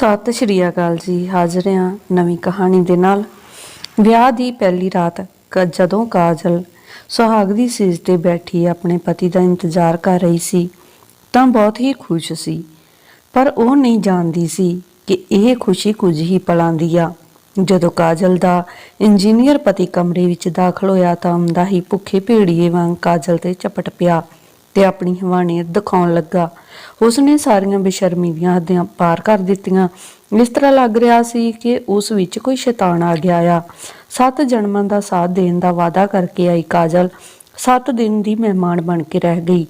ਸਤਿ ਸ਼੍ਰੀ ਅਕਾਲ ਜੀ, ਹਾਜ਼ਰ ਹਾਂ ਨਵੀਂ ਕਹਾਣੀ ਦੇ ਨਾਲ। ਵਿਆਹ ਦੀ ਪਹਿਲੀ ਰਾਤ ਕ- ਜਦੋਂ ਕਾਜਲ ਸੁਹਾਗ ਦੀ ਸੀਸ ਤੇ ਬੈਠੀ ਆਪਣੇ ਪਤੀ ਦਾ ਇੰਤਜ਼ਾਰ ਕਰ ਰਹੀ ਸੀ, ਤਾਂ ਬਹੁਤ ਹੀ ਖੁਸ਼ ਸੀ। ਪਰ ਉਹ ਨਹੀਂ ਜਾਣਦੀ ਸੀ ਕਿ ਇਹ ਖੁਸ਼ੀ ਕੁਝ ਹੀ ਪਲਾਂ ਦੀ ਆ। ਜਦੋਂ ਕਾਜਲ ਦਾ ਇੰਜੀਨੀਅਰ ਪਤੀ ਕਮਰੇ ਵਿੱਚ ਦਾਖਲ ਹੋਇਆ ਤਾਂ ਹੁੰਦਾ ਹੀ ਭੁੱਖੇ ਭੇੜੀਏ ਵਾਂਗ ਕਾਜਲ ਤੇ ਝਪਟ ਪਿਆ। ਤੇ ਆਪਣੀ ਹਵਾਨੀਅਤ ਦਿਖਾਉਣ ਲੱਗਾ। ਉਸਨੇ ਸਾਰੀਆਂ ਬੇਸ਼ਰਮੀ ਦੀਆਂ ਹੱਦਾਂ ਪਾਰ ਕਰ ਦਿੱਤੀਆਂ। ਇਸ ਤਰ੍ਹਾਂ ਲੱਗ ਰਿਹਾ ਸੀ ਕਿ ਉਸ ਵਿੱਚ ਕੋਈ ਸ਼ੈਤਾਨ ਆ ਗਿਆ ਆ। ਸੱਤ ਜਨਮਾਂ ਦਾ ਸਾਥ ਦੇਣ ਦਾ ਵਾਅਦਾ ਕਰਕੇ ਆਈ ਕਾਜਲ। ਸੱਤ ਦਿਨ ਦੀ ਮਹਿਮਾਨ ਬਣ ਕੇ ਰਹਿ ਗਈ।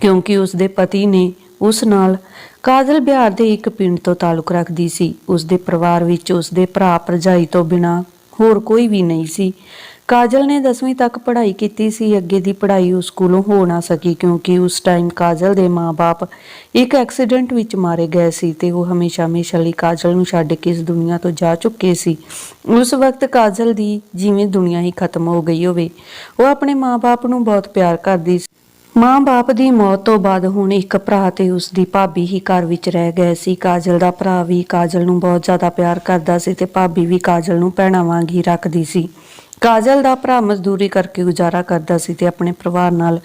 ਕਿਉਂਕਿ ਉਸ ਦੇ ਪਤੀ ਨੇ ਉਸ ਨਾਲ ਕਾਜਲ ਬਿਹਾਰ ਦੇ ਇੱਕ ਪਿੰਡ ਤੋਂ ਤਾਲੁਕ ਰੱਖਦੀ ਸੀ। ਉਸ ਦੇ ਪਰਿਵਾਰ ਵਿੱਚ ਉਸ ਦੇ ਭਰਾ ਭਰਜਾਈ ਤੋਂ ਬਿਨਾ ਹੋਰ ਕੋਈ ਵੀ ਨਹੀਂ ਸੀ। ਕਾਜਲ ਨੇ 10ਵੀਂ ਤੱਕ ਪੜ੍ਹਾਈ ਕੀਤੀ ਸੀ। ਅੱਗੇ ਦੀ ਪੜ੍ਹਾਈ ਉਸ ਕੋਲੋਂ ਹੋ ਨਾ ਸਕੀ ਕਿਉਂਕਿ ਉਸ ਟਾਈਮ ਕਾਜਲ ਦੇ ਮਾਪੇ ਇੱਕ ਐਕਸੀਡੈਂਟ ਵਿੱਚ ਮਾਰੇ ਗਏ ਸੀ ਤੇ ਉਹ ਹਮੇਸ਼ਾ ਹਮੇਸ਼ਾ ਲਈ ਕਾਜਲ ਨੂੰ ਛੱਡ ਕੇ ਇਸ ਦੁਨੀਆ ਤੋਂ ਜਾ ਚੁੱਕੇ ਸੀ। ਉਸ ਵਕਤ ਕਾਜਲ ਦੀ ਜਿਵੇਂ ਦੁਨੀਆ ਹੀ ਖਤਮ ਹੋ ਗਈ ਹੋਵੇ, ਉਹ ਆਪਣੇ ਮਾਪੇ ਨੂੰ ਬਹੁਤ ਪਿਆਰ ਕਰਦੀ ਸੀ। ਮਾਂ-ਬਾਪ ਦੀ ਮੌਤ ਤੋਂ ਬਾਅਦ ਹੁਣ ਇੱਕ ਭਰਾ ਤੇ ਉਸ ਦੀ ਭਾਬੀ ਹੀ ਘਰ ਵਿੱਚ ਰਹਿ ਗਏ ਸੀ। ਕਾਜਲ ਦਾ ਭਰਾ ਵੀ ਕਾਜਲ ਨੂੰ ਬਹੁਤ ਜ਼ਿਆਦਾ ਪਿਆਰ ਕਰਦਾ ਸੀ ਤੇ ਭਾਬੀ ਵੀ ਕਾਜਲ ਨੂੰ ਭੈਣਾਂ ਵਾਂਗ ਹੀ ਰੱਖਦੀ ਸੀ। ਕਾਜਲ ਦਾ ਭਰਾ ਮਜ਼ਦੂਰੀ ਕਰਕੇ ਗੁਜ਼ਾਰਾ ਕਰਦਾ ਸੀ ਤੇ ਆਪਣੇ ਪਰਿਵਾਰ ਨਾਲ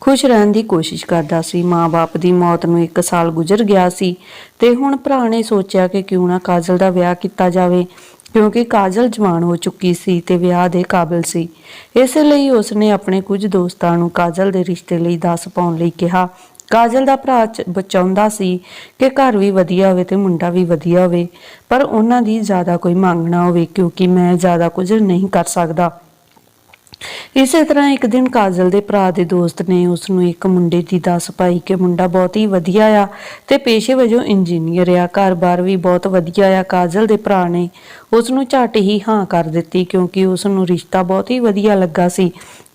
ਖੁਸ਼ ਰਹਿਣ ਦੀ ਕੋਸ਼ਿਸ਼ ਕਰਦਾ ਸੀ। ਮਾਂ-ਬਾਪ ਦੀ ਮੌਤ ਨੂੰ 1 ਸਾਲ ਗੁਜ਼ਰ ਗਿਆ ਸੀ ਤੇ ਹੁਣ ਭਰਾ ਨੇ ਸੋਚਿਆ ਕਿ ਕਿਉਂ ਨਾ ਕਾਜਲ ਦਾ ਵਿਆਹ ਕੀਤਾ ਜਾਵੇ, ਕਿਉਂਕਿ ਕਾਜਲ ਜਵਾਨ ਹੋ ਚੁੱਕੀ ਸੀ ਤੇ ਵਿਆਹ ਦੇ ਕਾਬਿਲ ਸੀ। ਇਸ ਲਈ ਉਸਨੇ ਆਪਣੇ ਕੁਝ ਦੋਸਤਾਂ ਨੂੰ ਕਾਜਲ ਦੇ ਰਿਸ਼ਤੇ ਲਈ ਦੱਸ ਪਾਉਣ ਲਈ ਕਿਹਾ ਕਾਜਲ ਦਾ ਭਰਾ ਚ- ਬਚਾਉਂਦਾ ਸੀ ਕਿ ਘਰ ਵੀ ਵਧੀਆ ਹੋਵੇ ਤੇ ਮੁੰਡਾ ਵੀ ਵਧੀਆ ਹੋਵੇ, ਪਰ ਉਹਨਾਂ ਦੀ ਜ਼ਿਆਦਾ ਕੋਈ ਮੰਗ ਨਾ ਹੋਵੇ ਕਿਉਂਕਿ ਮੈਂ ਜ਼ਿਆਦਾ ਕੁਝ ਨਹੀਂ ਕਰ ਸਕਦਾ। ਇਸੇ ਤਰ੍ਹਾਂ ਇੱਕ ਦਿਨ ਕਾਜਲ ਦੇ ਭਰਾ ਦੇ ਦੋਸਤ ਨੇ ਉਸ ਨੂੰ ਇੱਕ ਮੁੰਡੇ ਦੀ ਦੱਸ ਪਾਈ ਕਿ ਮੁੰਡਾ ਬਹੁਤ ਹੀ ਵਧੀਆ ਆ ਤੇ ਪੇਸ਼ੇ ਵਜੋਂ ਇੰਜੀਨੀਅਰ ਆ, ਘਰ-ਬਾਰ ਵੀ ਬਹੁਤ ਵਧੀਆ ਆ। ਕਾਜਲ ਦੇ ਭਰਾ ਨੇ ਉਸ ਨੂੰ ਝੱਟ ਹੀ ਹਾਂ ਕਰ ਦਿੱਤੀ ਕਿਉਂਕਿ ਉਸ ਨੂੰ ਰਿਸ਼ਤਾ ਬਹੁਤ ਹੀ ਵਧੀਆ ਲੱਗਾ ਸੀ।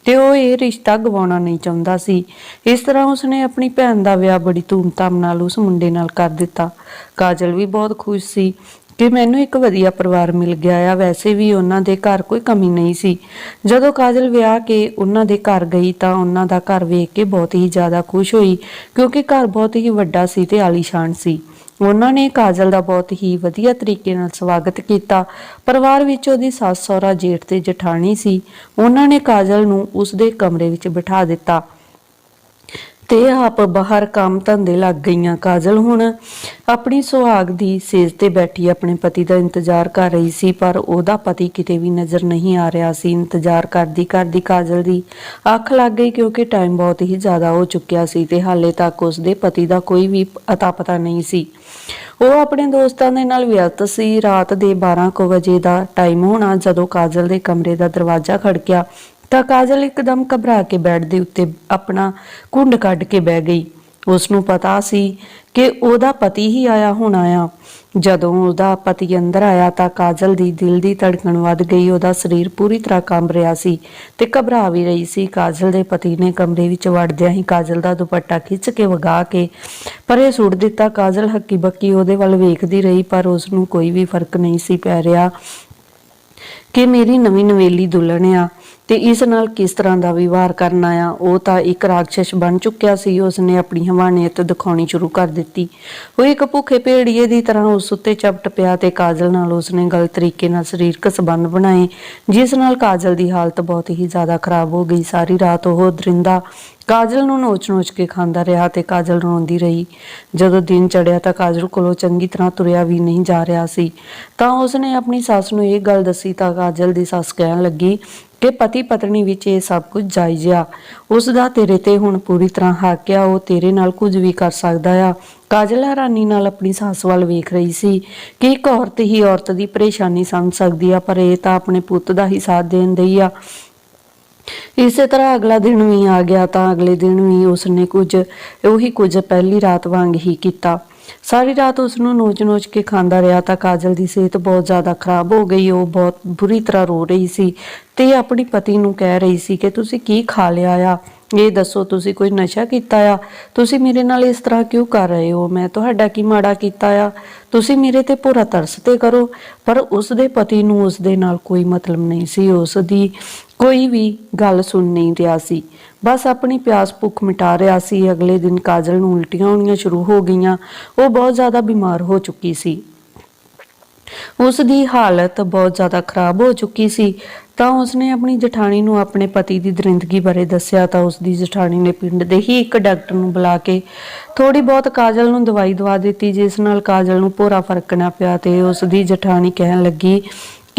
ਤੇ ਉਹ ਇਹ ਰਿਸ਼ਤਾ ਗਵਾਉਣਾ ਨਹੀਂ ਚਾਹੁੰਦਾ ਸੀ। ਇਸ ਤਰ੍ਹਾਂ ਉਸਨੇ ਆਪਣੀ ਭੈਣ ਦਾ ਵਿਆਹ ਬੜੀ ਧੂਮਧਾਮ ਨਾਲ ਉਸ ਮੁੰਡੇ ਨਾਲ ਕਰ ਦਿੱਤਾ। ਕਾਜਲ ਵੀ ਬਹੁਤ ਖੁਸ਼ ਸੀ ਕਿ ਮੈਨੂੰ ਇੱਕ ਵਧੀਆ ਪਰਿਵਾਰ ਮਿਲ ਗਿਆ ਆ। ਵੈਸੇ ਵੀ ਉਹਨਾਂ ਦੇ ਘਰ ਕੋਈ ਕਮੀ ਨਹੀਂ ਸੀ। ਜਦੋਂ ਕਾਜਲ ਵਿਆਹ ਕੇ ਉਹਨਾਂ ਦੇ ਘਰ ਗਈ ਤਾਂ ਉਹਨਾਂ ਦਾ ਘਰ ਵੇਖ ਕੇ ਬਹੁਤ ਹੀ ਜ਼ਿਆਦਾ ਖੁਸ਼ ਹੋਈ, ਕਿਉਂਕਿ ਘਰ ਬਹੁਤ ਹੀ ਵੱਡਾ ਸੀ ਤੇ ਆਲੀਸ਼ਾਨ ਸੀ। ਉਹਨਾਂ ਨੇ ਕਾਜਲ ਦਾ ਬਹੁਤ ਹੀ ਵਧੀਆ ਤਰੀਕੇ ਨਾਲ ਸਵਾਗਤ ਕੀਤਾ। ਪਰਿਵਾਰ ਵਿੱਚ ਉਹਦੀ ਸੱਸ ਸਹੁਰਾ ਜੇਠ ਤੇ ਜਠਾਣੀ ਸੀ। ਉਹਨਾਂ ਨੇ ਕਾਜਲ ਨੂੰ ਉਸ ਦੇ ਕਮਰੇ ਵਿੱਚ ਬਿਠਾ ਦਿੱਤਾ। ਤੇ ਆਪ ਬਾਹਰ ਕੰਮ ਧੰਦੇ ਲੱਗ ਗਈਆਂ। ਕਾਜਲ ਹੁਣ ਆਪਣੀ ਸੁਹਾਗ ਦੀ ਸੇਜ ਤੇ ਬੈਠੀ ਆਪਣੇ ਪਤੀ ਦਾ ਇੰਤਜ਼ਾਰ ਕਰ ਰਹੀ ਸੀ, ਪਰ ਉਹਦਾ ਪਤੀ ਕਿਤੇ ਵੀ ਨਜ਼ਰ ਨਹੀਂ ਆ ਰਿਹਾ ਸੀ। ਇੰਤਜ਼ਾਰ ਕਰਦੀ ਕਰਦੀ ਕਾਜਲ ਦੀ ਅੱਖ ਲੱਗ ਗਈ ਕਿਉਂਕਿ ਟਾਈਮ ਬਹੁਤ ਹੀ ਜ਼ਿਆਦਾ ਹੋ ਚੁੱਕਿਆ ਸੀ ਤੇ ਹਾਲੇ ਤੱਕ ਉਸ ਦੇ ਪਤੀ ਦਾ ਕੋਈ ਵੀ ਅਤਾ ਪਤਾ ਨਹੀਂ ਸੀ। ਉਹ ਆਪਣੇ ਦੋਸਤਾਂ ਦੇ ਨਾਲ ਵਿਅਸਤ ਸੀ। ਰਾਤ ਦੇ 12 ਕੁ ਵਜੇ ਦਾ ਟਾਈਮ ਹੋਣਾ ਜਦੋਂ ਕਾਜਲ ਦੇ ਕਮਰੇ ਦਾ ਦਰਵਾਜ਼ਾ ਖੜਕਿਆ ਤਾਂ ਕਾਜਲ ਇੱਕਦਮ ਘਬਰਾ ਕੇ ਬੈੱਡ ਦੇ ਉੱਤੇ ਆਪਣਾ ਕੁੰਡ ਕੱਢ ਕੇ ਬਹਿ ਗਈ। ਉਸ ਨੂੰ ਪਤਾ ਸੀ ਕਿ ਉਹਦਾ ਪਤੀ ਹੀ ਆਇਆ ਹੋਣਾ ਆ। ਜਦੋਂ ਉਹਦਾ ਪਤੀ ਅੰਦਰ ਆਇਆ ਤਾਂ ਕਾਜਲ ਦੀ ਦਿਲ ਦੀ ਧੜਕਣ ਵੱਧ ਗਈ, ਉਹਦਾ ਸਰੀਰ ਪੂਰੀ ਤਰ੍ਹਾਂ ਕੰਬ ਰਿਹਾ ਸੀ ਤੇ ਘਬਰਾ ਵੀ ਰਹੀ ਸੀ। ਕਾਜਲ ਦੇ ਪਤੀ ਨੇ ਕਮਰੇ ਵਿੱਚ ਵੜਦਿਆਂ ਹੀ ਕਾਜਲ ਦਾ ਦੁਪੱਟਾ ਖਿੱਚ ਕੇ ਵਗਾ ਕੇ ਪਰੇ ਸੁੱਟ ਦਿੱਤਾ। ਕਾਜਲ ਹੱਕੀ ਬੱਕੀ ਉਹਦੇ ਵੱਲ ਵੇਖਦੀ ਰਹੀ, ਪਰ ਉਸ ਨੂੰ ਕੋਈ ਵੀ ਫ਼ਰਕ ਨਹੀਂ ਸੀ ਪੈ ਰਿਹਾ ਕਿ ਮੇਰੀ ਨਵੀਂ ਨਵੇਲੀ ਦੁਲਹਨ ਆ। ਤੇ ਇਸ ਨਾਲ ਕਿਸ ਤਰ੍ਹਾਂ ਦਾ ਵਿਵਹਾਰ ਕਰਨਾ ਆ ਉਹ ਤਾਂ ਇੱਕ ਰਾਖਸ਼ ਬਣ ਚੁੱਕਿਆ ਸੀ। ਉਸਨੇ ਆਪਣੀ ਹਵਾਨੀਅਤ ਦਿਖਾਉਣੀ ਸ਼ੁਰੂ ਕਰ ਦਿੱਤੀ। ਉਹ ਇੱਕ ਭੁੱਖੇ ਭੇੜੀਏ ਦੀ ਤਰ੍ਹਾਂ ਉਸ ਉੱਤੇ ਚਪਟ ਪਿਆ ਤੇ ਕਾਜਲ ਨਾਲ ਉਸਨੇ ਗਲਤ ਤਰੀਕੇ ਨਾਲ ਸਰੀਰਕ ਸੰਬੰਧ ਬਣਾਏ, ਜਿਸ ਨਾਲ ਕਾਜਲ ਦੀ ਹਾਲਤ ਬਹੁਤ ਹੀ ਜ਼ਿਆਦਾ ਖਰਾਬ ਹੋ ਗਈ। ਸਾਰੀ ਰਾਤ ਉਹ ਦਰਿੰਦਾ ਕਾਜਲ ਨੂੰ ਨੋਚ-ਨੋਚ ਕੇ ਖਾਂਦਾ ਰਿਹਾ ਤੇ ਕਾਜਲ ਰੋਂਦੀ ਰਹੀ। ਜਦੋਂ ਦਿਨ ਚੜਿਆ ਤਾਂ ਕਾਜਲ ਕੋਲੋਂ ਚੰਗੀ ਤਰ੍ਹਾਂ ਤੁਰਿਆ ਵੀ ਨਹੀਂ ਜਾ ਰਿਹਾ ਸੀ। ਤਾਂ ਉਸਨੇ ਆਪਣੀ ਸੱਸ ਨੂੰ ਇਹ ਗੱਲ ਦੱਸੀ ਤਾਂ ਕਾਜਲ ਦੀ ਸੱਸ ਕਹਿਣ ਲੱਗੀ ਕਿ ਪਤੀ ਪਤਨੀ ਵਿੱਚ ਇਹ ਸਭ ਕੁਝ ਜਾਇਜ਼ ਆ। ਉਸ ਦਾ ਤੇਰੇ ਤੇ ਹੁਣ ਪੂਰੀ ਤਰ੍ਹਾਂ ਹੱਕ ਆ, ਉਹ ਤੇਰੇ ਨਾਲ ਕੁਝ ਵੀ ਕਰ ਸਕਦਾ ਆ। ਕਾਜਲ ਹੈਰਾਨੀ ਨਾਲ ਆਪਣੀ ਸੱਸ ਵੱਲ ਵੇਖ ਰਹੀ ਸੀ ਕਿ ਇੱਕ ਔਰਤ ਹੀ ਔਰਤ ਦੀ ਪਰੇਸ਼ਾਨੀ ਸਮਝ ਸਕਦੀ ਆ, ਪਰ ਇਹ ਤਾਂ ਆਪਣੇ ਪੁੱਤ ਦਾ ਹੀ ਸਾਥ ਦੇਣ ਦਈ ਆ। ਇਸੇ ਤਰ੍ਹਾਂ ਅਗਲਾ ਦਿਨ ਵੀ ਆ ਗਿਆ ਤਾਂ ਅਗਲੇ ਦਿਨ ਵੀ ਉਸਨੇ ਕੁਝ, ਉਹੀ ਕੁਝ ਪਹਿਲੀ ਰਾਤ ਵਾਂਗ ਹੀ ਕੀਤਾ। ਸਾਰੀ ਰਾਤ ਉਸ ਨੂੰ ਨੋਚ-ਨੋਚ ਕੇ ਖਾਂਦਾ ਰਿਹਾ ਤਾਂ ਕਾਜਲ ਦੀ ਸਿਹਤ ਬਹੁਤ ਜ਼ਿਆਦਾ ਖਰਾਬ ਹੋ ਗਈ। ਉਹ ਬਹੁਤ ਬੁਰੀ ਤਰ੍ਹਾਂ ਰੋ ਰਹੀ ਸੀ ਤੇ ਆਪਣੀ ਪਤੀ ਨੂੰ ਕਹਿ ਰਹੀ ਸੀ ਕਿ ਤੁਸੀਂ ਕੀ ਖਾ ਲਿਆ ਆ? ਇਹ ਦੱਸੋ, ਤੁਸੀਂ ਕੋਈ ਨਸ਼ਾ ਕੀਤਾ ਆ? ਤੁਸੀਂ ਮੇਰੇ ਨਾਲ ਇਸ ਤਰ੍ਹਾਂ ਕਿਉਂ ਕਰ ਰਹੇ ਹੋ? ਮੈਂ ਤੁਹਾਡਾ ਕੀ ਮਾੜਾ ਕੀਤਾ ਆ? ਤੁਸੀਂ ਮੇਰੇ ਤੇ ਪੂਰਾ ਤਰਸ ਤੇ ਕਰੋ। ਪਰ ਉਸ ਦੇ ਪਤੀ ਨੂੰ ਉਸ ਦੇ ਨਾਲ ਕੋਈ ਮਤਲਬ ਨਹੀਂ ਸੀ। ਉਸ ਦੀ ਕੋਈ ਵੀ ਗੱਲ ਸੁਣ ਨਹੀਂ ਰਿਹਾ ਸੀ। ਬਸ ਆਪਣੀ ਪਿਆਸ ਭੁੱਖ ਮਿਟਾ ਰਿਹਾ ਸੀ। ਅਗਲੇ ਦਿਨ ਕਾਜਲ ਨੂੰ ਉਲਟੀਆਂ ਹੋਣੀਆਂ ਸ਼ੁਰੂ ਹੋ ਗਈਆਂ। ਉਹ ਬਹੁਤ ਜ਼ਿਆਦਾ ਬਿਮਾਰ ਹੋ ਚੁੱਕੀ ਸੀ। ਉਸ ਦੀ ਹਾਲਤ ਬਹੁਤ ਜ਼ਿਆਦਾ ਖਰਾਬ ਹੋ ਚੁੱਕੀ ਸੀ। ਤਾਂ ਉਸਨੇ ਆਪਣੀ ਜਠਾਣੀ ਨੂੰ ਆਪਣੇ ਪਤੀ ਦੀ ਦਰਿੰਦਗੀ ਬਾਰੇ ਦੱਸਿਆ। ਤਾਂ ਉਸ ਦੀ ਜਠਾਣੀ ਨੇ ਪਿੰਡ ਦੇ ਹੀ ਇੱਕ ਡਾਕਟਰ ਨੂੰ ਬੁਲਾ ਕੇ ਥੋੜੀ ਬਹੁਤ ਕਾਜਲ ਨੂੰ ਦਵਾਈ ਦਵਾ ਦਿੱਤੀ, ਜਿਸ ਨਾਲ ਕਾਜਲ ਨੂੰ ਪੂਰਾ ਫ਼ਰਕ ਨਾ ਪਿਆ ਤੇ ਉਸ ਦੀ ਜਠਾਣੀ ਕਹਿਣ ਲੱਗੀ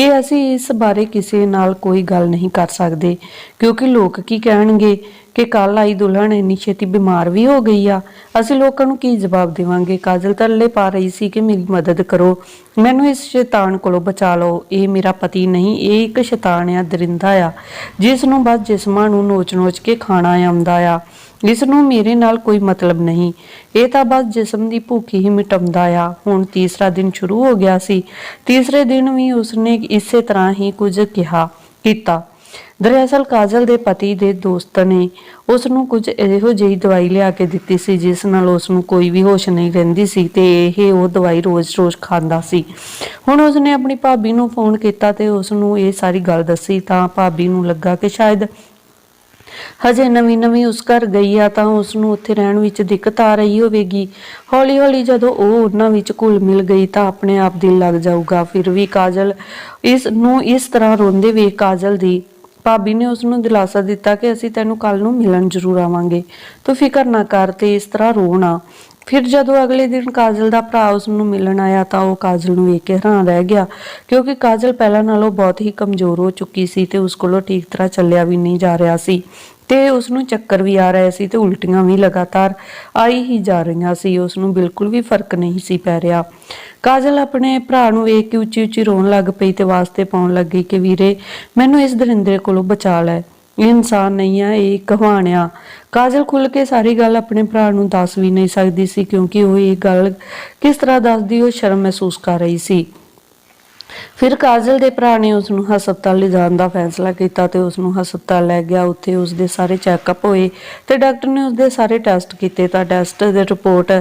ਕਿ ਅਸੀਂ ਇਸ ਬਾਰੇ ਕਿਸੇ ਨਾਲ ਕੋਈ ਗੱਲ ਨਹੀਂ ਕਰ ਸਕਦੇ, ਕਿਉਂਕਿ ਲੋਕ ਕੀ ਕਹਿਣਗੇ ਕਿ ਕੱਲ ਆਈ ਦੁਲਹਨ ਇੰਨੀ ਛੇਤੀ ਬਿਮਾਰ ਵੀ ਹੋ ਗਈ ਆ। ਅਸੀਂ ਲੋਕਾਂ ਨੂੰ ਕੀ ਜਵਾਬ ਦੇਵਾਂਗੇ? ਕਾਜਲ ਤਰਲੇ ਪਾ ਰਹੀ ਸੀ ਕਿ ਮੇਰੀ ਮਦਦ ਕਰੋ। ਮੈਨੂੰ ਇਸ ਸ਼ੈਤਾਨ ਕੋਲੋਂ ਬਚਾ ਲਓ। ਇਹ ਮੇਰਾ ਪਤੀ ਨਹੀਂ, ਇਹ ਇੱਕ ਸ਼ੈਤਾਨ ਆ, ਦਰਿੰਦਾ ਆ ਜਿਸ ਨੂੰ ਬਸ ਜਿਸਮਾਂ ਨੂੰ ਨੋਚ-ਨੋਚ ਕੇ ਖਾਣਾ ਆਉਂਦਾ ਆ। ਇਸ ਨੂੰ ਮੇਰੇ ਨਾਲ ਕੋਈ ਮਤਲਬ ਨਹੀਂ। ਇਹ ਤਾਂ ਬਸ ਜਿਸਮ ਦੀ ਭੁੱਖ ਹੀ ਮਿਟਾਉਂਦਾ ਆ। ਹੁਣ ਤੀਸਰਾ ਦਿਨ ਸ਼ੁਰੂ ਹੋ ਗਿਆ ਸੀ। ਤੀਸਰੇ ਦਿਨ ਵੀ ਉਸਨੇ ਇਸੇ ਤਰ੍ਹਾਂ ਹੀ ਕੁਝ ਕਿਹਾ, ਕੀਤਾ। ਦਰਅਸਲ ਕਾਜਲ ਦੇ ਪਤੀ ਦੇ ਦੋਸਤ ਨੇ ਉਸ ਨੂੰ ਕੁਝ ਇਹੋ ਜਿਹੀ ਦਵਾਈ ਲਿਆ ਕੇ ਦਿੱਤੀ ਸੀ, ਜਿਸ ਨਾਲ ਉਸ ਨੂੰ ਕੋਈ ਵੀ ਹੋਸ਼ ਨਹੀਂ ਰਹਿੰਦੀ ਸੀ ਤੇ ਇਹ ਉਹ ਦਵਾਈ ਰੋਜ਼-ਰੋਜ਼ ਖਾਂਦਾ ਸੀ। ਹੁਣ ਉਸਨੇ ਆਪਣੀ ਭਾਬੀ ਨੂੰ ਫੋਨ ਕੀਤਾ ਤੇ ਉਸ ਨੂੰ ਇਹ ਸਾਰੀ ਗੱਲ ਦੱਸੀ ਤਾਂ ਭਾਬੀ ਨੂੰ ਲੱਗਾ ਕਿ ਸ਼ਾਇਦ ਹਜੇ ਨਵੀਂ ਨਵੀਂ ਉਸ ਘਰ ਗਈ ਆ ਤਾਂ ਉਸ ਨੂੰ ਉੱਥੇ ਰਹਿਣ ਵਿੱਚ ਦਿੱਕਤ ਆ ਰਹੀ ਹੋਵੇਗੀ। ਹੌਲੀ ਹੌਲੀ ਜਦੋਂ ਉਹ ਉਹਨਾਂ ਵਿੱਚ ਘੁਲ ਮਿਲ ਗਈ ਤਾਂ ਆਪਣੇ ਆਪ ਦਿਲ ਲੱਗ ਜਾਊਗਾ। ਫਿਰ ਵੀ ਕਾਜਲ ਇਸ ਨੂੰ ਇਸ ਤਰ੍ਹਾਂ ਰੋਂਦੇ ਵੇਖ ਕਾਜਲ ਦੀ ਭਾਬੀ ਨੇ ਉਸ ਨੂੰ ਦਿਲਾਸਾ ਦਿੱਤਾ ਕਿ ਅਸੀਂ ਤੈਨੂੰ ਕੱਲ ਨੂੰ ਮਿਲਣ ਜ਼ਰੂਰ ਆਵਾਂਗੇ। ਤੂੰ ਫਿਕਰ ਨਾ ਕਰ ਤੇ ਇਸ ਤਰ੍ਹਾਂ ਰੋਣਾ ਫਿਰ ਜਦੋਂ ਅਗਲੇ ਦਿਨ ਕਾਜਲ ਦਾ ਭਰਾ ਉਸ ਨੂੰ ਮਿਲਣ ਆਇਆ ਤਾਂ ਉਹ ਕਾਜਲ ਨੂੰ ਵੇਖ ਕੇ ਹੈਰਾਨ ਰਹਿ ਗਿਆ, ਕਿਉਂਕਿ ਕਾਜਲ ਪਹਿਲਾਂ ਨਾਲੋਂ ਬਹੁਤ ਹੀ ਕਮਜ਼ੋਰ ਹੋ ਚੁੱਕੀ ਸੀ ਤੇ ਉਸ ਕੋਲੋਂ ਠੀਕ ਤਰ੍ਹਾਂ ਚੱਲਿਆ ਵੀ ਨਹੀਂ ਜਾ ਰਿਹਾ ਸੀ ਤੇ ਉਸ ਨੂੰ ਚੱਕਰ ਵੀ ਆ ਰਹੇ ਸੀ ਤੇ ਉਲਟੀਆਂ ਵੀ ਲਗਾਤਾਰ ਆਈ ਹੀ ਜਾ ਰਹੀਆਂ ਸੀ ਉਸ ਨੂੰ ਬਿਲਕੁਲ ਵੀ ਫ਼ਰਕ ਨਹੀਂ ਸੀ ਪੈ ਰਿਹਾ। ਕਾਜਲ ਆਪਣੇ ਭਰਾ ਨੂੰ ਵੇਖ ਕੇ ਉੱਚੀ ਉੱਚੀ ਰੋਣ ਲੱਗ ਪਈ ਤੇ ਵਾਸਤੇ ਪਾਉਣ ਲੱਗੀ ਕਿ, ਵੀਰੇ, ਮੈਨੂੰ ਇਸ ਦਰਿੰਦੇ ਕੋਲੋਂ ਬਚਾ ਲੈ। ਇਹ ਇਨਸਾਨ ਨਹੀਂ ਆ, ਇਹ ਕਹਾਣਿਆ ਕਾਜਲ ਖੁੱਲ ਕੇ ਸਾਰੀ ਗੱਲ ਆਪਣੇ ਭਰਾ ਨੂੰ ਦੱਸ ਵੀ ਨਹੀਂ ਸਕਦੀ ਸੀ ਕਿਉਂਕਿ ਉਹ ਇਹ ਗੱਲ ਕਿਸ ਤਰ੍ਹਾਂ ਦੱਸਦੀ ਉਹ ਸ਼ਰਮ ਮਹਿਸੂਸ ਕਰ ਰਹੀ ਸੀ। ਫਿਰ ਕਾਜਲ ਦੇ ਭਰਾ ਨੇ ਉਸ ਨੂੰ ਹਸਪਤਾਲ ਲਿਜਾਣ ਦਾ ਫੈਸਲਾ ਕੀਤਾ ਤੇ ਉਸ ਨੂੰ ਹਸਪਤਾਲ ਲੈ ਗਿਆ। ਉੱਥੇ ਉਸ ਦੇ ਸਾਰੇ ਚੈੱਕਅਪ ਹੋਏ ਤੇ ਡਾਕਟਰ ਨੇ ਉਸ ਦੇ ਸਾਰੇ ਟੈਸਟ ਕੀਤੇ। ਤਾਂ ਟੈਸਟ ਦੇ ਰਿਪੋਰਟ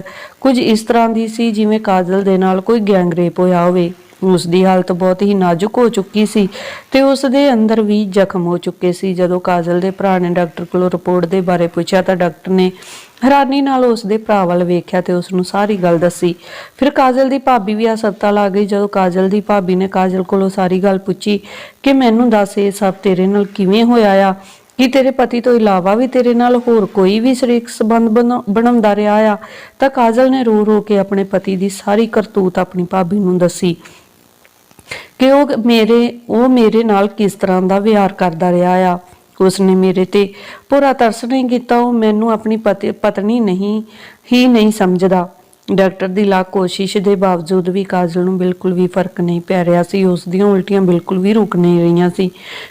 ਕੁਝ ਇਸ ਤਰ੍ਹਾਂ ਦੀ ਸੀ ਜਿਵੇਂ ਕਾਜਲ ਦੇ ਨਾਲ ਕੋਈ ਗੈਂਗਰੇਪ ਹੋਇਆ ਹੋਵੇ। ਉਸ ਦੀ ਹਾਲਤ ਬਹੁਤ ਹੀ ਨਾਜ਼ੁਕ ਹੋ ਚੁੱਕੀ ਸੀ ਤੇ ਉਸ ਦੇ ਅੰਦਰ ਵੀ ਜ਼ਖਮ ਹੋ ਚੁੱਕੇ ਸੀ। ਜਦੋਂ ਕਾਜਲ ਦੇ ਭਰਾ ਨੇ ਡਾਕਟਰ ਕੋਲੋਂ ਰਿਪੋਰਟ ਦੇ ਬਾਰੇ ਪੁੱਛਿਆ ਤਾਂ ਡਾਕਟਰ ਨੇ ਹੈਰਾਨੀ ਨਾਲ ਉਸ ਦੇ ਭਰਾ ਵੱਲ ਵੇਖਿਆ ਤੇ ਉਸ ਨੂੰ ਸਾਰੀ ਗੱਲ ਦੱਸੀ। ਫਿਰ ਕਾਜਲ ਦੀ ਭਾਬੀ ਵੀ ਹਸਪਤਾਲ ਆ ਗਈ। ਜਦੋਂ ਕਾਜਲ ਦੀ ਭਾਬੀ ਨੇ ਕਾਜਲ ਕੋਲੋਂ ਸਾਰੀ ਗੱਲ ਪੁੱਛੀ ਕਿ ਮੈਨੂੰ ਦੱਸ, ਇਹ ਸਭ ਤੇਰੇ ਨਾਲ ਕਿਵੇਂ ਹੋਇਆ ਆ? ਕਿ ਤੇਰੇ ਪਤੀ ਤੋਂ ਇਲਾਵਾ ਵੀ ਤੇਰੇ ਨਾਲ ਹੋਰ ਕੋਈ ਵੀ ਸਰੀਰਕ ਸੰਬੰਧ ਬਣਾ- ਬਣਾਉਂਦਾ ਰਿਹਾ ਆ? ਤਾਂ ਕਾਜਲ ਨੇ ਰੋ ਰੋ ਕੇ ਆਪਣੇ ਪਤੀ ਦੀ ਸਾਰੀ ਕਰਤੂਤ ਆਪਣੀ ਭਾਬੀ ਨੂੰ ਦੱਸੀ। ਕਿ ਉਹ ਮੇਰੇ ਉਹ ਮੇਰੇ ਨਾਲ ਕਿਸ ਤਰ੍ਹਾਂ ਦਾ ਵਿਹਾਰ ਕਰਦਾ ਰਿਹਾ ਆ। ਉਸਨੇ ਮੇਰੇ ਤੇ ਪੂਰਾ ਤਰਸ ਨਹੀਂ ਕੀਤਾ, ਉਹ ਮੈਨੂੰ ਆਪਣੀ ਪਤੀ, ਪਤਨੀ ਨਹੀਂ, ਹੀ ਨਹੀਂ ਸਮਝਦਾ। ਡਾਕਟਰ ਦੀ ਲਾ ਕੋਸ਼ਿਸ਼ ਦੇ ਬਾਵਜੂਦ ਵੀ ਕਾਜਲ ਨੂੰ ਬਿਲਕੁਲ ਵੀ ਫ਼ਰਕ ਨਹੀਂ ਪੈ ਰਿਹਾ ਸੀ। ਉਸ ਦੀਆਂ ਉਲਟੀਆਂ ਬਿਲਕੁਲ ਵੀ ਰੁਕ ਨਹੀਂ ਰਹੀਆਂ ਸੀ,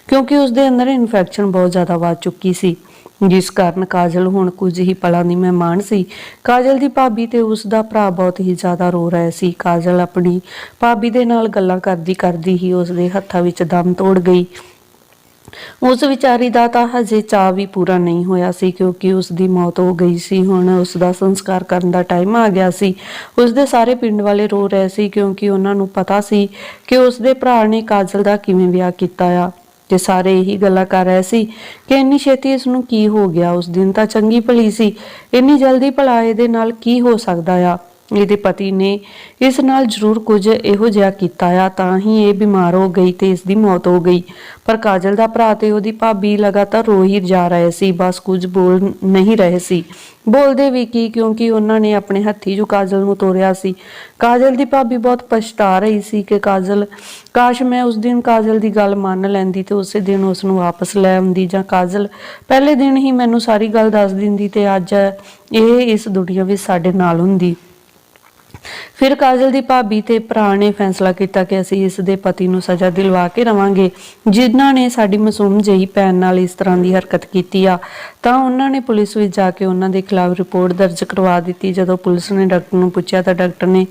ਕਿਉਂਕਿ ਉਸ ਦੇ ਅੰਦਰ ਇਨਫੈਕਸ਼ਨ ਬਹੁਤ ਜ਼ਿਆਦਾ ਵੱਧ ਚੁੱਕੀ ਸੀ। ਜਿਸ ਕਾਰਨ ਕਾਜਲ ਹੁਣ ਕੁਝ ਹੀ ਪਲਾਂ ਦੀ ਮਹਿਮਾਨ ਸੀ। ਕਾਜਲ ਦੀ ਭਾਬੀ ਤੇ ਉਸ ਦਾ ਭਰਾ ਬਹੁਤ ਹੀ ਜ਼ਿਆਦਾ ਰੋ ਰਹੇ ਸੀ। ਕਾਜਲ ਆਪਣੀ ਭਾਬੀ ਦੇ ਨਾਲ ਗੱਲਾਂ ਕਰਦੀ ਕਰਦੀ ਹੀ ਉਸ ਦੇ ਹੱਥਾਂ ਵਿੱਚ ਦਮ ਤੋੜ ਗਈ। ਉਸ ਵਿਚਾਰੀ ਦਾ ਤਾਂ ਹਜੇ ਚਾਹ ਵੀ ਪੂਰਾ ਨਹੀਂ ਹੋਇਆ ਸੀ ਕਿਉਂਕਿ ਉਸ ਦੀ ਮੌਤ ਹੋ ਗਈ ਸੀ। ਹੁਣ ਉਸ ਦਾ ਸੰਸਕਾਰ ਕਰਨ ਦਾ ਟਾਈਮ ਆ ਗਿਆ ਸੀ। ਉਸ ਦੇ ਸਾਰੇ ਪਿੰਡ ਵਾਲੇ ਰੋ ਰਹੇ ਸੀ ਕਿਉਂਕਿ ਉਹਨਾਂ ਨੂੰ ਪਤਾ ਸੀ ਕਿ ਉਸ ਦੇ ਭਰਾ ਨੇ ਕਾਜਲ ਦਾ ਕਿਵੇਂ ਵਿਆਹ ਕੀਤਾ ਆ। ਤੇ ਸਾਰੇ ਇਹੀ ਗੱਲਾਂ ਕਰ ਰਹੇ ਸੀ ਕਿ ਇੰਨੀ ਛੇਤੀ ਇਸ ਨੂੰ ਕੀ ਹੋ ਗਿਆ? ਉਸ ਦਿਨ ਤਾਂ ਚੰਗੀ ਭਲੀ ਸੀ। ਇੰਨੀ ਜਲਦੀ ਭਲਾ ਇਹਦੇ ਨਾਲ ਕੀ ਹੋ ਸਕਦਾ ਆ? ਇਹਦੇ ਪਤੀ ਨੇ ਇਸ ਨਾਲ ਜ਼ਰੂਰ ਕੁਝ ਇਹੋ ਜਿਹਾ ਕੀਤਾ ਆ, ਤਾਂ ਹੀ ਇਹ ਬਿਮਾਰ ਹੋ ਗਈ ਤੇ ਇਸ ਦੀ ਮੌਤ ਹੋ ਗਈ। ਪਰ ਕਾਜਲ ਦਾ ਭਰਾ ਤੇ ਉਹਦੀ ਭਾਬੀ ਲਗਾਤਾਰ ਰੋ ਹੀ ਜਾ ਰਹੇ ਸੀ, ਬਸ ਕੁਝ ਬੋਲ ਨਹੀਂ ਰਹੇ ਸੀ। ਬੋਲਦੇ ਵੀ ਕੀ, ਕਿਉਂਕਿ ਉਹਨਾਂ ਨੇ ਆਪਣੇ ਹੱਥੀ ਜੋ ਕਾਜਲ ਨੂੰ ਤੋਰਿਆ ਸੀ। ਕਾਜਲ ਦੀ ਭਾਬੀ ਬਹੁਤ ਪਛਤਾ ਰਹੀ ਸੀ ਕਿ ਕਾਜਲ, ਕਾਸ਼ ਮੈਂ ਉਸ ਦਿਨ ਕਾਜਲ ਦੀ ਗੱਲ ਮੰਨ ਲੈਂਦੀ ਤੇ ਉਸੇ ਦਿਨ ਉਸ ਨੂੰ ਵਾਪਸ ਲੈ ਆਉਂਦੀ। ਜਾਂ ਕਾਜਲ ਪਹਿਲੇ ਦਿਨ ਹੀ ਮੈਨੂੰ ਸਾਰੀ ਗੱਲ ਦੱਸ ਦਿੰਦੀ ਤੇ ਅੱਜ ਇਹ ਇਸ ਦੁਨੀਆ ਵਿੱਚ ਸਾਡੇ ਨਾਲ ਹੁੰਦੀ। ਫਿਰ ਕਾਜਲ ਦੀ ਭਾਬੀ ਤੇ ਭਰਾ ਨੇ ਫੈਸਲਾ ਕੀਤਾ ਕਿ ਅਸੀਂ ਇਸ ਦੇ ਪਤੀ ਨੂੰ ਸਜ਼ਾ ਦਿਲਵਾ ਕੇ ਰਵਾਂਗੇ। ਜਿਨ੍ਹਾਂ ਨੇ ਸਾਡੀ ਮਾਸੂਮ ਜਈ ਭੈਣ ਨਾਲ ਇਸ ਤਰ੍ਹਾਂ ਦੀ ਹਰਕਤ ਕੀਤੀ ਆ, ਤਾਂ ਉਹਨਾਂ ਨੇ ਪੁਲਿਸ ਵਿੱਚ ਜਾ ਕੇ ਉਹਨਾਂ ਦੇ ਖਿਲਾਫ ਰਿਪੋਰਟ ਦਰਜ ਕਰਵਾ ਦਿੱਤੀ। ਜਦੋਂ ਪੁਲਿਸ ਨੇ ਡਾਕਟਰ ਨੂੰ ਪੁੱਛਿਆ ਤਾਂ ਡਾਕਟਰ ਨੇ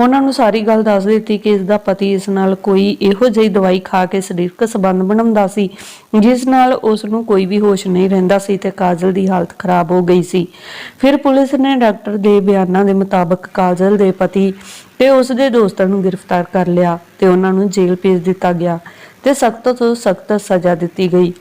ਉਹਨਾਂ ਨੂੰ ਸਾਰੀ ਗੱਲ ਦੱਸ ਦਿੱਤੀ ਕਿ ਇਸ ਦਾ ਪਤੀ ਇਸ ਨਾਲ ਕੋਈ ਇਹੋ ਜਿਹੀ ਦਵਾਈ ਖਾ ਕੇ ਸਰੀਰਕ ਸੰਬੰਧ ਬਣਾਉਂਦਾ ਸੀ। ਜਿਸ ਨਾਲ ਉਸ ਨੂੰ ਕੋਈ ਵੀ ਹੋਸ਼ ਨਹੀਂ ਰਹਿੰਦਾ ਸੀ ਤੇ ਕਾਜਲ ਦੀ ਹਾਲਤ ਖਰਾਬ ਹੋ ਗਈ ਸੀ। ਫਿਰ ਪੁਲਿਸ ਨੇ ਡਾਕਟਰ ਦੇ ਬਿਆਨਾਂ ਦੇ ਮੁਤਾਬਕ ਕਾਜਲ ਦੇ ਪਤੀ ਤੇ ਉਸ ਦੇ ਦੋਸਤਾਂ ਨੂੰ ਗ੍ਰਿਫਤਾਰ ਕਰ ਲਿਆ ਤੇ ਉਹਨਾਂ ਨੂੰ ਜੇਲ੍ਹ ਭੇਜ ਦਿੱਤਾ ਗਿਆ ਤੇ ਸਖਤ ਤੋਂ ਸਖਤ ਸਜ਼ਾ ਦਿੱਤੀ ਗਈ।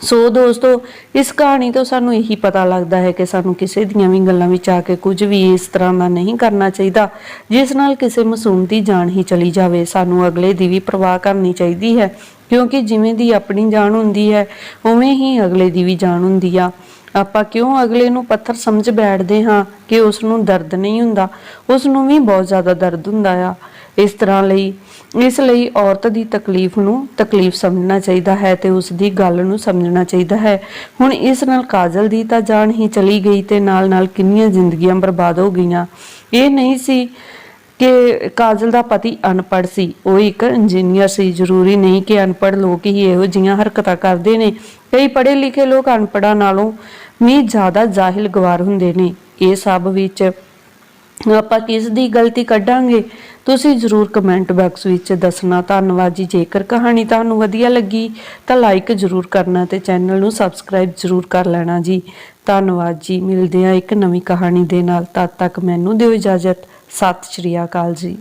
ਸੋ ਦੋਸਤੋ, ਇਸ ਕਹਾਣੀ ਤੋਂ ਸਾਨੂੰ ਇਹੀ ਪਤਾ ਲੱਗਦਾ ਹੈ ਕਿ ਸਾਨੂੰ ਕਿਸੇ ਦੀਆਂ ਵੀ ਗੱਲਾਂ ਵਿੱਚ ਆ ਕੇ ਕੁਝ ਵੀ ਇਸ ਤਰ੍ਹਾਂ ਦਾ ਨਹੀਂ ਕਰਨਾ ਚਾਹੀਦਾ, ਜਿਸ ਨਾਲ ਕਿਸੇ ਮਾਸੂਮ ਦੀ ਜਾਨ ਹੀ ਚਲੀ ਜਾਵੇ। ਸਾਨੂੰ ਅਗਲੇ ਦੀ ਵੀ ਪਰਵਾਹ ਕਰਨੀ ਚਾਹੀਦੀ ਹੈ, ਕਿਉਂਕਿ ਜਿਵੇਂ ਦੀ ਆਪਣੀ ਜਾਨ ਹੁੰਦੀ ਹੈ, ਉਵੇਂ ਹੀ ਅਗਲੇ ਦੀ ਵੀ ਜਾਨ ਹੁੰਦੀ ਆ। ਆਪਾਂ ਕਿਉਂ ਅਗਲੇ ਨੂੰ ਪੱਥਰ ਸਮਝ ਬੈਠਦੇ ਹਾਂ ਕਿ ਉਸ ਨੂੰ ਦਰਦ ਨਹੀਂ ਹੁੰਦਾ? ਉਸ ਨੂੰ ਵੀ ਬਹੁਤ ਜ਼ਿਆਦਾ ਦਰਦ ਹੁੰਦਾ ਆ। ਇਸ ਤਰ੍ਹਾਂ ਲਈ, ਇਸ ਲਈ ਔਰਤ ਦੀ ਤਕਲੀਫ ਨੂੰ ਤਕਲੀਫ ਸਮਝਣਾ ਚਾਹੀਦਾ ਹੈ ਤੇ ਉਸ ਦੀ ਗੱਲ ਨੂੰ ਸਮਝਣਾ ਚਾਹੀਦਾ ਹੈ। ਹੁਣ ਇਸ ਨਾਲ ਕਾਜਲ ਦੀ ਤਾਂ ਜਾਨ ਹੀ ਚਲੀ ਗਈ ਤੇ ਨਾਲ ਨਾਲ ਕਿੰਨੀਆਂ ਜ਼ਿੰਦਗੀਆਂ ਬਰਬਾਦ ਹੋ ਗਈਆਂ। ਇਹ ਨਹੀਂ ਸੀ ਕਿ ਕਾਜਲ ਦਾ ਪਤੀ ਅਨਪੜ੍ਹ ਸੀ, ਉਹ ਇੱਕ ਇੰਜੀਨੀਅਰ ਸੀ। ਜ਼ਰੂਰੀ ਨਹੀਂ ਕਿ ਅਨਪੜ੍ਹ ਲੋਕ ਹੀ ਇਹੋ ਜਿਹੀਆਂ ਹਰਕਤਾਂ ਕਰਦੇ ਨੇ। ਕਈ ਪੜ੍ਹੇ ਲਿਖੇ ਲੋਕ ਅਨਪੜ੍ਹਾਂ ਨਾਲੋਂ ਵੀ ਜ਼ਿਆਦਾ ਜਾਹਿਲ ਗਵਾਰ ਹੁੰਦੇ ਨੇ। ਇਹ ਸਭ ਵਿੱਚ ਆਪਾਂ ਕਿਸ ਦੀ ਗਲਤੀ ਕੱਢਾਂਗੇ, ਤੁਸੀਂ ਜਰੂਰ ਕਮੈਂਟ ਬਾਕਸ ਵਿੱਚ ਦੱਸਣਾ। ਧੰਨਵਾਦ ਜੀ। ਜੇਕਰ ਕਹਾਣੀ ਤੁਹਾਨੂੰ ਵਧੀਆ ਲੱਗੀ, ਤਾਂ ਲਾਈਕ ਜਰੂਰ ਕਰਨਾ ਤੇ ਚੈਨਲ ਨੂੰ ਸਬਸਕ੍ਰਾਈਬ ਜਰੂਰ ਕਰ ਲੈਣਾ ਜੀ। ਧੰਨਵਾਦ ਜੀ। ਮਿਲਦੇ ਆ ਇੱਕ ਨਵੀਂ ਕਹਾਣੀ ਦੇ ਨਾਲ। ਤਦ ਤੱਕ ਮੈਨੂੰ ਦਿਓ ਇਜਾਜ਼ਤ। ਸਤਿ ਸ਼੍ਰੀ ਅਕਾਲ ਜੀ।